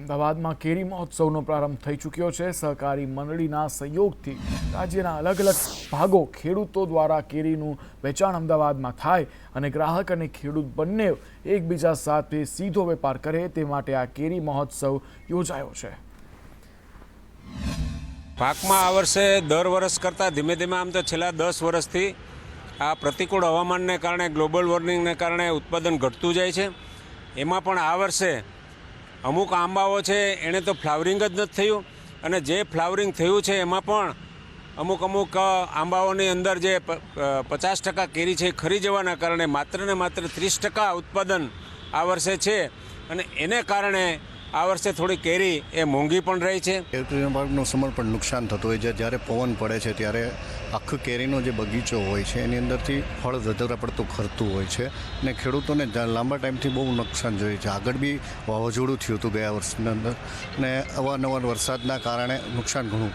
અમદાવાદમાં કેરી મહોત્સવનો પ્રારંભ થઈ ચૂક્યો છે. સહકારી મંડળીના સહયોગથી રાજ્યના અલગ અલગ ભાગો ખેડૂતો દ્વારા કેરીનું વેચાણ અમદાવાદમાં થાય અને ગ્રાહક અને ખેડૂત બંને એકબીજા સાથે સીધો વેપાર કરે તે માટે આ કેરી મહોત્સવ યોજાયો છે. પાકમાં આ વર્ષે દર વર્ષ કરતાં ધીમે ધીમે આમ તો છેલ્લા દસ વર્ષથી આ પ્રતિકૂળ હવામાનને કારણે, ગ્લોબલ વોર્મિંગને કારણે ઉત્પાદન ઘટતું જાય છે. એમાં પણ આ વર્ષે અમુક આંબાઓ છે, એણે તો ફ્લાવરિંગ જ નથી થયું. અને જે ફ્લાવરિંગ થયું છે, એમાં પણ અમુક અમુક આંબાઓની અંદર જે પચાસ ટકા કેરી છે ખરી જવાના કારણે માત્ર ને માત્ર ત્રીસ ટકા ઉત્પાદન આ વર્ષે છે. અને એને કારણે આ વર્ષે થોડી કેરી એ મોંઘી પણ રહી છે. કેરીના પાકનું સમર્પણ નુકસાન થતું હોય છે. જ્યારે પવન પડે છે, ત્યારે આખો કેરીનો જે બગીચો હોય છે, એની અંદરથી ફળ વધારે પડતું ખરતું હોય છે અને ખેડૂતોને લાંબા ટાઈમથી બહુ નુકસાન જોઈએ છે. આગળ બી વાવાઝોડું થયું હતું ગયા વર્ષની અંદર અને અવારનવાર વરસાદના કારણે નુકસાન ઘણું